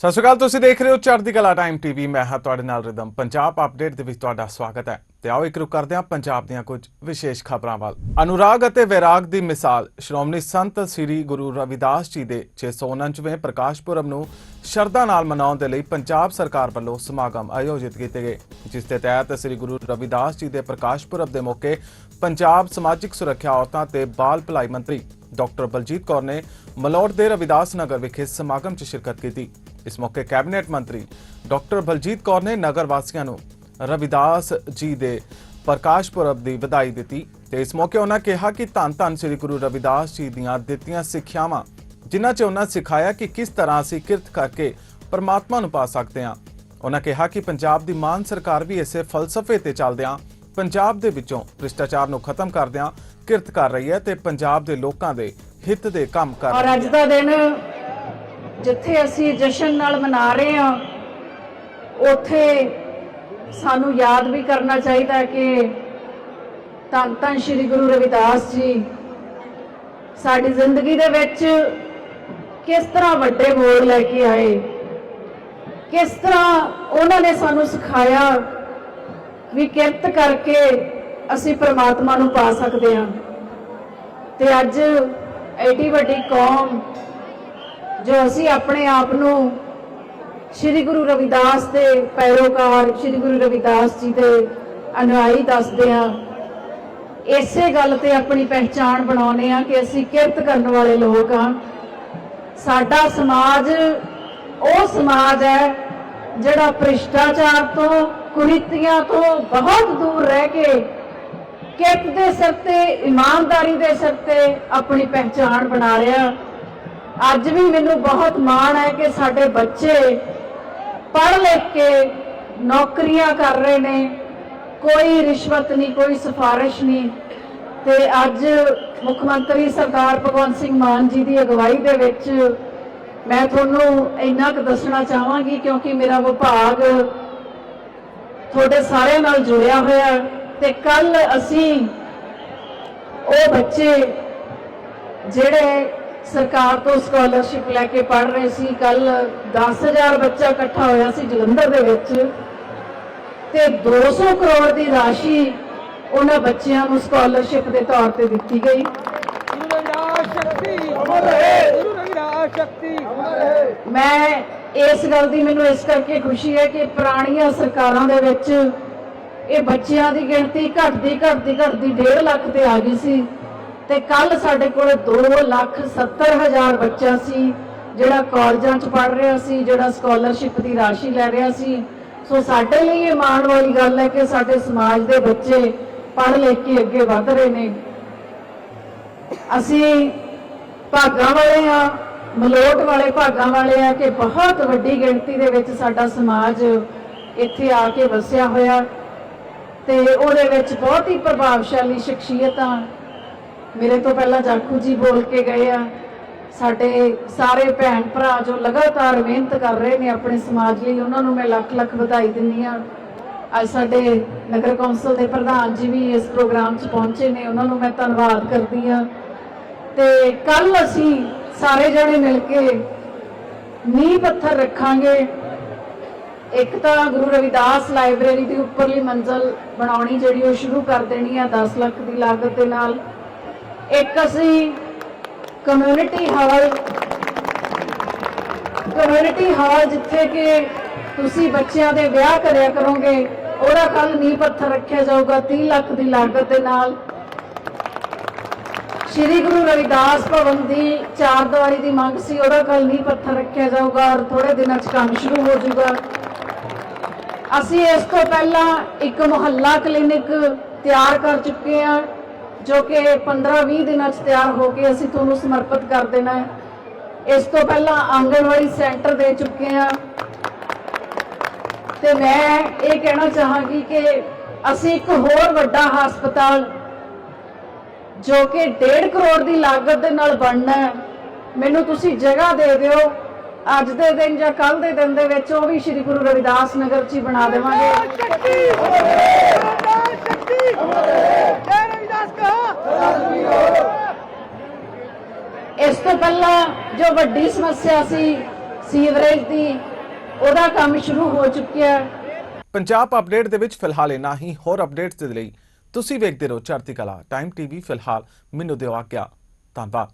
ਸਤਿ ਸ਼੍ਰੀ ਅਕਾਲ, ਤੁਸੀਂ ਦੇਖ ਰਹੇ ਹੋ ਚੜ੍ਹਦੀ ਕਲਾ ਟਾਈਮ ਟੀਵੀ ਮੈਂ ਹਾਂ ਤੁਹਾਡੇ ਨਾਲ ਰਿਦਮ ਪੰਜਾਬ ਅਪਡੇਟ ਦੇ ਵਿੱਚ ਤੁਹਾਡਾ ਸਵਾਗਤ ਹੈ। ਤੇ ਆਓ ਇੱਕ ਰੁਕ ਕਰਦੇ ਹਾਂ ਪੰਜਾਬ ਦੀਆਂ ਕੁਝ ਵਿਸ਼ੇਸ਼ ਖਬਰਾਂ ਵੱਲ। ਅਨੁਰਾਗ ਅਤੇ ਵਿਰਾਗ ਦੀ ਮਿਸਾਲ, ਸ਼੍ਰੋਮਣੀ ਸੰਤ ਸ੍ਰੀ ਗੁਰੂ ਰਵਿਦਾਸ ਜੀ ਦੇ 649ਵੇਂ ਪ੍ਰਕਾਸ਼ ਪੁਰਬ ਨੂੰ ਸ਼ਰਧਾ ਨਾਲ ਮਨਾਉਣ ਦੇ ਲਈ ਪੰਜਾਬ ਸਰਕਾਰ ਵੱਲੋਂ ਸਮਾਗਮ ਆਯੋਜਿਤ ਕੀਤੇ ਗਏ। ਜਿਸ ਦੇ ਤਹਿਤ ਸ੍ਰੀ ਗੁਰੂ ਰਵਿਦਾਸ ਜੀ ਦੇ ਪ੍ਰਕਾਸ਼ ਪੁਰਬ ਦੇ ਮੌਕੇ ਪੰਜਾਬ ਸਮਾਜਿਕ ਸੁਰੱਖਿਆ ਔਰਤਾਂ ਤੇ ਬਾਲ ਭਲਾਈ ਮੰਤਰੀ ਡਾਕਟਰ ਬਲਜੀਤ ਕੌਰ ਨੇ ਮਲੌਟ ਦੇ ਰਵਿਦਾਸ ਨਗਰ ਵਿਖੇ ਸਮਾਗਮ 'ਚ ਸ਼ਿਰਕਤ ਕੀਤੀ। ਇਸ ਮੌਕੇ ਕੈਬਨਿਟ ਮੰਤਰੀ ਡਾਕਟਰ ਬਲਜੀਤ ਕੌਰ ਨੇ ਨਗਰ ਵਾਸੀਆਂ ਨੂੰ ਰਵਿਦਾਸ ਜੀ ਦੇ ਪ੍ਰਕਾਸ਼ ਪੁਰਬ ਦੀ ਵਧਾਈ ਦਿੱਤੀ ਤੇ ਇਸ ਮੌਕੇ ਉਹਨਾਂ ਕਿਹਾ ਕਿ ਧੰਨ ਧੰਨ ਸ੍ਰੀ ਗੁਰੂ ਰਵਿਦਾਸ ਜੀ ਦੀਆਂ ਦਿੱਤੀਆਂ ਸਿੱਖਿਆਵਾਂ ਜਿਨ੍ਹਾਂ 'ਚ ਉਹਨਾਂ ਸਿਖਾਇਆ ਕਿ ਕਿਸ ਤਰ੍ਹਾਂ ਅਸੀਂ ਕਿਰਤ ਕਰਕੇ ਪਰਮਾਤਮਾ ਨੂੰ ਪਾ ਸਕਦੇ ਹਾਂ। ਉਹਨਾਂ ਕਿਹਾ ਕਿ ਪੰਜਾਬ ਦੀ ਮਾਨ ਸਰਕਾਰ ਵੀ ਇਸੇ ਫਲਸਫੇ ਤੇ ਚੱਲਦਿਆਂ ਪੰਜਾਬ ਦੇ ਵਿੱਚੋਂ ਭ੍ਰਿਸ਼ਟਾਚਾਰ ਨੂੰ ਖਤਮ ਕਰਦਿਆਂ ਕਿਰਤ ਕਰ ਰਹੀ ਹੈ ਤੇ ਪੰਜਾਬ ਦੇ ਲੋਕਾਂ ਦੇ ਹਿੱਤ ਦੇ ਕੰਮ ਕਰ ਔਰ ਰਹੀ ਅੱਜ ਹੈ। ਦਾ ਦਿਨ ਜਿੱਥੇ ਅਸੀਂ ਜਸ਼ਨ ਨਾਲ ਮਨਾ ਰਹੇ ਹਾਂ, ਉੱਥੇ ਸਾਨੂੰ ਯਾਦ ਵੀ ਕਰਨਾ ਚਾਹੀਦਾ ਕਿ ਧੰਨ ਧੰਨ ਸ੍ਰੀ ਗੁਰੂ ਰਵਿਦਾਸ ਜੀ, ਸਾਡੀ ਜ਼ਿੰਦਗੀ ਦੇ ਵਿੱਚ ਕਿਸ ਤਰ੍ਹਾਂ ਵੱਡੇ ਮੋੜ ਲੈ ਕੇ ਆਏ, ਕਿਸ ਤਰ੍ਹਾਂ ਉਹਨਾਂ ਨੇ ਸਾਨੂੰ ਸਿਖਾਇਆ ਵੀ ਕਿਰਤ ਕਰਕੇ ਅਸੀਂ ਪ੍ਰਮਾਤਮਾ ਨੂੰ ਪਾ ਸਕਦੇ ਹਾਂ। ਤੇ ਅੱਜ ਐਡੀ ਵੱਡੀ ਕੌਮ ਜੋ ਅਸੀਂ ਆਪਣੇ ਆਪ ਨੂੰ ਸ੍ਰੀ ਗੁਰੂ ਰਵਿਦਾਸ ਦੇ ਪੈਰੋਕਾਰ, ਸ੍ਰੀ ਗੁਰੂ ਰਵਿਦਾਸ ਜੀ ਦੇ ਅਨੁਆਈ ਦੱਸਦੇ ਹਾਂ। ਇਸੇ ਗੱਲ ਤੇ ਆਪਣੀ ਪਹਿਚਾਣ ਬਣਾਉਨੇ ਆ ਕਿ ਅਸੀਂ ਕਿਰਤ ਕਰਨ ਵਾਲੇ ਲੋਕ ਹਾਂ। ਸਾਡਾ ਸਮਾਜ ਉਹ ਸਮਾਜ ਹੈ ਜਿਹੜਾ ਭ੍ਰਿਸ਼ਟਾਚਾਰ ਤੋਂ, ਕੁਰੀਤੀਆਂ ਤੋਂ ਬਹੁਤ ਦੂਰ ਰਹਿ ਕੇ ਕਿਰਤ ਦੇ ਸਿਰ ਤੇ, ਇਮਾਨਦਾਰੀ ਦੇ ਸਿਰ ਤੇ ਆਪਣੀ ਪਹਿਚਾਣ ਬਣਾ ਰਿਹਾ। ਅੱਜ ਵੀ ਮੈਨੂੰ ਬਹੁਤ ਮਾਣ ਹੈ ਕਿ ਸਾਡੇ ਬੱਚੇ ਪੜ੍ਹ ਲਿਖ ਕੇ ਨੌਕਰੀਆਂ ਕਰ ਰਹੇ ਨੇ। ਕੋਈ ਰਿਸ਼ਵਤ ਨਹੀਂ, ਕੋਈ ਸਿਫਾਰਿਸ਼ ਨਹੀਂ। ਤੇ ਅੱਜ ਮੁੱਖ ਮੰਤਰੀ ਸਰਦਾਰ ਭਗਵੰਤ ਸਿੰਘ ਮਾਨ ਜੀ ਦੀ ਅਗਵਾਈ ਦੇ ਵਿੱਚ ਮੈਂ ਤੁਹਾਨੂੰ ਇੰਨਾ ਕੁ ਦੱਸਣਾ ਚਾਹਾਂਗੀ ਕਿਉਂਕਿ ਮੇਰਾ ਵਿਭਾਗ ਤੁਹਾਡੇ ਸਾਰਿਆਂ ਨਾਲ ਜੁੜਿਆ ਹੋਇਆ ਹੈ ਤੇ ਕੱਲ ਅਸੀਂ ਉਹ ਬੱਚੇ ਜਿਹੜੇ ਸਰਕਾਰ ਤੋਂ ਸਕਾਲਰਸ਼ਿਪ ਲੈ ਕੇ ਪੜ ਰਹੇ ਸੀ। ਕੱਲ 10000 ਬੱਚਾ ਇਕੱਠਾ ਹੋਇਆ ਸੀ ਜਲੰਧਰ ਦੇ ਵਿੱਚ ਤੇ 200 ਕਰੋੜ ਦੀ ਰਾਸ਼ੀ ਉਹਨਾਂ ਬੱਚਿਆਂ ਨੂੰ ਸਕਾਲਰਸ਼ਿਪ ਦੇ ਤੌਰ ਤੇ ਦਿੱਤੀ ਗਈ। ਮੈਂ ਇਸ ਗੱਲ ਦੀ ਮੈਨੂੰ ਇਸ ਕਰਕੇ ਖੁਸ਼ੀ ਹੈ ਕਿ ਪੁਰਾਣੀਆਂ ਸਰਕਾਰਾਂ ਦੇ ਵਿੱਚ ਇਹ ਬੱਚਿਆਂ ਦੀ ਗਿਣਤੀ ਘਟਦੀ ਘਟਦੀ ਘਟਦੀ 1.5 ਲੱਖ ਤੇ ਆ ਗਈ ਸੀ। ਤੇ ਕੱਲ ਸਾਡੇ ਕੋਲ 2 ਲੱਖ 70 ਹਜ਼ਾਰ ਬੱਚਾ ਸੀ, ਜਿਹੜਾ ਕਾਲਜਾਂ 'ਚ ਪੜ ਰਿਹਾ ਸੀ, ਜਿਹੜਾ ਸਕਾਲਰਸ਼ਿਪ ਦੀ ਰਾਸ਼ੀ ਲੈ ਰਿਹਾ ਸੀ। ਸੋ ਸਾਡੇ ਲਈ ਇਹ ਮਾਣ ਵਾਲੀ ਗੱਲ ਹੈ ਕਿ ਸਾਡੇ ਸਮਾਜ ਦੇ ਬੱਚੇ ਪੜ੍ਹ ਲਿਖ ਕੇ ਅੱਗੇ ਵਧ ਰਹੇ ਨੇ। ਅਸੀਂ ਭਾਗਾਂ ਵਾਲੇ ਆ ਮਲੋਟ ਵਾਲੇ ਭਾਗਾਂ ਵਾਲੇ ਆ ਕਿ ਬਹੁਤ ਵੱਡੀ ਗਿਣਤੀ ਦੇ ਵਿੱਚ ਸਾਡਾ ਸਮਾਜ ਇੱਥੇ ਆ ਕੇ ਵਸਿਆ ਹੋਇਆ। ਤੇ ਉਹਦੇ ਵਿੱਚ ਬਹੁਤ ਹੀ ਪ੍ਰਭਾਵਸ਼ਾਲੀ ਸ਼ਖਸੀਅਤਾਂ ਮੇਰੇ ਤੋਂ ਪਹਿਲਾਂ ਜਾਖੂ ਜੀ ਬੋਲ ਕੇ ਗਏ ਆ। ਸਾਡੇ ਸਾਰੇ ਭੈਣ ਭਰਾ ਜੋ ਲਗਾਤਾਰ ਮਿਹਨਤ ਕਰ ਰਹੇ ਨੇ ਆਪਣੇ ਸਮਾਜ ਲਈ, ਉਹਨਾਂ ਨੂੰ ਮੈਂ ਲੱਖ ਲੱਖ ਵਧਾਈ ਦਿੰਦੀ ਆ ਅੱਜ ਸਾਡੇ ਨਗਰ ਕੌਂਸਲ ਦੇ ਪ੍ਰਧਾਨ ਜੀ ਵੀ ਇਸ ਪ੍ਰੋਗਰਾਮ 'ਚ ਪਹੁੰਚੇ ਨੇ, ਉਹਨਾਂ ਨੂੰ ਮੈਂ ਧੰਨਵਾਦ ਕਰਦੀ ਆ ਤੇ ਕੱਲ ਅਸੀਂ ਸਾਰੇ ਜਣੇ ਮਿਲ ਕੇ ਨੀਂਹ ਪੱਥਰ ਰੱਖਾਂਗੇ। ਇੱਕ ਤਾਂ ਗੁਰੂ ਰਵਿਦਾਸ ਲਾਇਬ੍ਰੇਰੀ ਦੀ ਉੱਪਰਲੀ ਮੰਜ਼ਲ ਬਣਾਉਣੀ ਜਿਹੜੀ ਉਹ ਸ਼ੁਰੂ ਕਰ ਦੇਣੀ ਆ 10 ਲੱਖ ਦੀ ਲਾਗਤ ਦੇ ਨਾਲ। ਇੱਕ ਅਸੀਂ ਕਮਿਊਨਿਟੀ ਹਾਲ ਕਮਿਊਨਿਟੀ ਹਾਲ ਜਿੱਥੇ ਕਿ ਤੁਸੀਂ ਬੱਚਿਆਂ ਦੇ ਵਿਆਹ ਕਰਿਆ ਕਰੋਗੇ, ਉਹਦਾ ਕੱਲ ਨੀਂਹ ਪੱਥਰ ਰੱਖਿਆ ਜਾਊਗਾ 30 ਲੱਖ ਦੀ ਲਾਗਤ ਦੇ ਨਾਲ। ਸ਼੍ਰੀ ਗੁਰੂ ਰਵਿਦਾਸ ਭਵਨ ਦੀ ਚਾਰ ਦੀਵਾਰੀ ਦੀ ਮੰਗ ਸੀ, ਉਹਦਾ ਕੱਲ ਨੀਂਹ ਪੱਥਰ ਰੱਖਿਆ ਜਾਊਗਾ ਔਰ ਥੋੜੇ ਦਿਨਾਂ 'ਚ ਕੰਮ ਸ਼ੁਰੂ ਹੋ ਜਾਊਗਾ। ਅਸੀਂ ਇਸ ਤੋਂ ਪਹਿਲਾਂ ਇੱਕ ਮੁਹੱਲਾ ਕਲੀਨਿਕ ਤਿਆਰ ਕਰ ਚੁੱਕੇ ਹਾਂ। ਜੋ ਕਿ 15-20 ਦਿਨਾਂ 'ਚ ਤਿਆਰ ਹੋ ਕੇ ਅਸੀਂ ਤੁਹਾਨੂੰ ਸਮਰਪਿਤ ਕਰ ਦੇਣਾ ਹੈ। ਇਸ ਤੋਂ ਪਹਿਲਾਂ ਆਂਗਣਵਾੜੀ ਸੈਂਟਰ ਦੇ ਚੁੱਕੇ ਹਾਂ। ਤੇ ਮੈਂ ਇਹ ਕਹਿਣਾ ਚਾਹਾਂਗੀ ਕਿ ਅਸੀਂ ਇੱਕ ਹੋਰ ਵੱਡਾ ਹਸਪਤਾਲ, ਜੋ ਕਿ 1.5 ਕਰੋੜ ਦੀ ਲਾਗਤ ਦੇ ਨਾਲ ਬਣਨਾ ਹੈ। ਮੈਨੂੰ ਤੁਸੀਂ ਜਗ੍ਹਾ ਦੇ ਦਿਓ। ਅੱਜ ਦੇ ਦਿਨ ਜਾਂ ਕੱਲ ਦੇ ਦਿਨ ਦੇ ਵਿੱਚ ਉਹ ਵੀ ਸ੍ਰੀ ਗੁਰੂ ਰਵਿਦਾਸ ਨਗਰ 'ਚ ਹੀ ਬਣਾ ਦੇਵਾਂਗੇ ਸ਼ਕਤੀ ਰਵਿਦਾਸ ਸ਼ਕਤੀ ਅਮਰ ਰਹੇ ਜੈ ਰਵਿਦਾਸ ਕਹਾ ਇਸ ਤੋਂ ਪਹਿਲਾਂ ਜੋ ਵੱਡੀ ਸਮੱਸਿਆ ਸੀ ਸੀਵਰੇਜ ਦੀ, ਉਹਦਾ ਕੰਮ ਸ਼ੁਰੂ ਹੋ ਚੁੱਕਿਆ ਹੈ। ਪੰਜਾਬ ਅਪਡੇਟ ਦੇ ਵਿੱਚ ਫਿਲਹਾਲ ਇਨਾ ਹੀ। ਹੋਰ ਅਪਡੇਟਸ ਦੇ ਲਈ ਤੁਸੀਂ ਵੇਖਦੇ ਰਹੋ ਚੜ੍ਹਦੀ ਕਲਾ। ਟਾਈਮ ਟੀਵੀ ਫਿਲਹਾਲ, ਮੈਨੂੰ ਦਿਓ ਆਗਿਆ। ਧੰਨਵਾਦ।